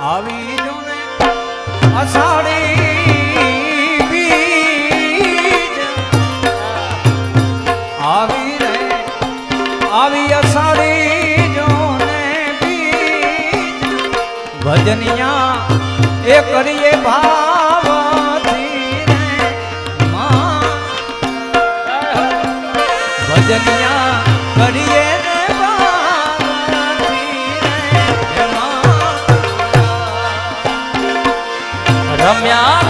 આવી જો ને અષાઢી બીજ. આવી રે, આવી અષાઢી જો બીજ. ભજનિયા એ કરીએ ભાવથી રમ્યા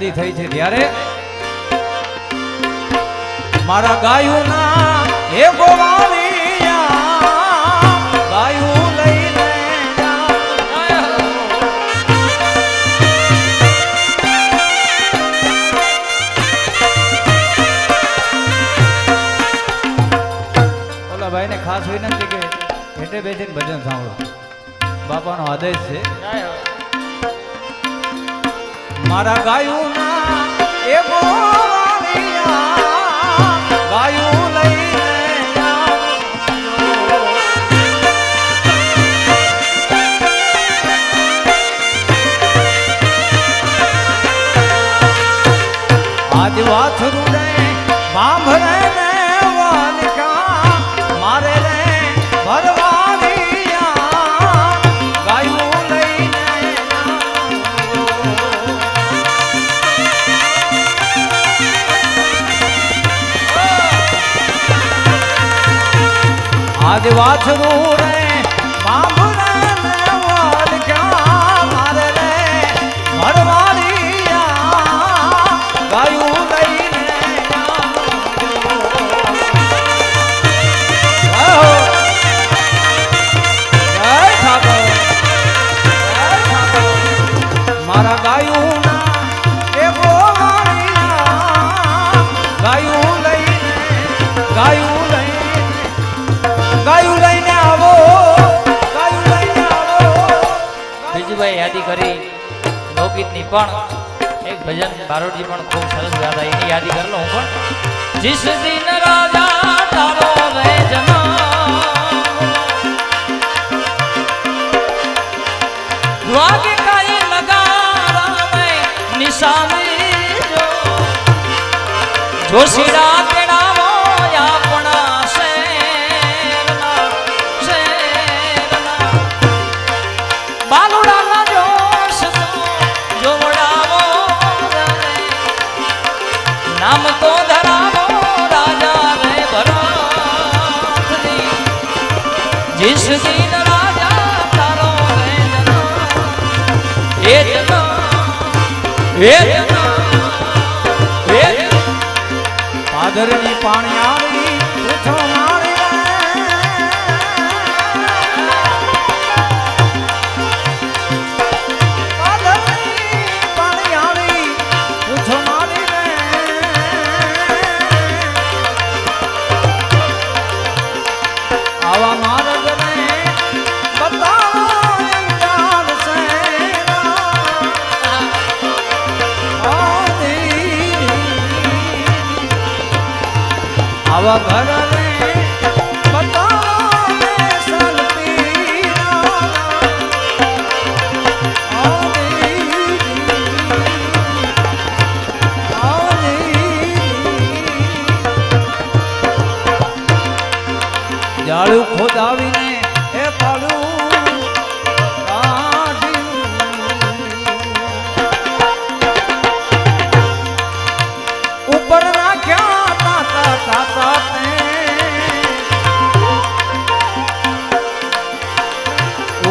યાદી થઈ છે ત્યારે મારા ગાયુના હે ગોવાળિયા ગાયું ખાસ વિનંતી કે હેઠે બેસીને ભજન સાંભળો. બાપાનો આદેશ છે. મારા ગાયુના આજ વાછરું આજ વાછરું બીજુભાઈ યાદી કરી, લોકગીતની પણ એક ભજન બારોટજી પણ ખૂબ સરસ ગાતા એની યાદી કરી લો હું પણ. જીસ દિન રાજા તારો રે જના વાગે કાઈ લગારા નિશાની જો. જોશીરા કેડાવો પાદરની પાણિયાળી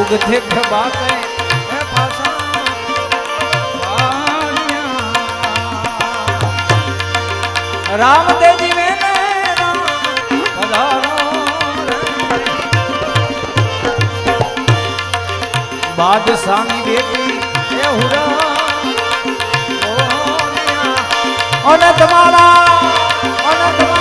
દુઃખથી ખબા કઈ રામદેવજી મેને બાદશાહની બેટી એ હુરા. અનંત મારા અનંત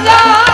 রাজা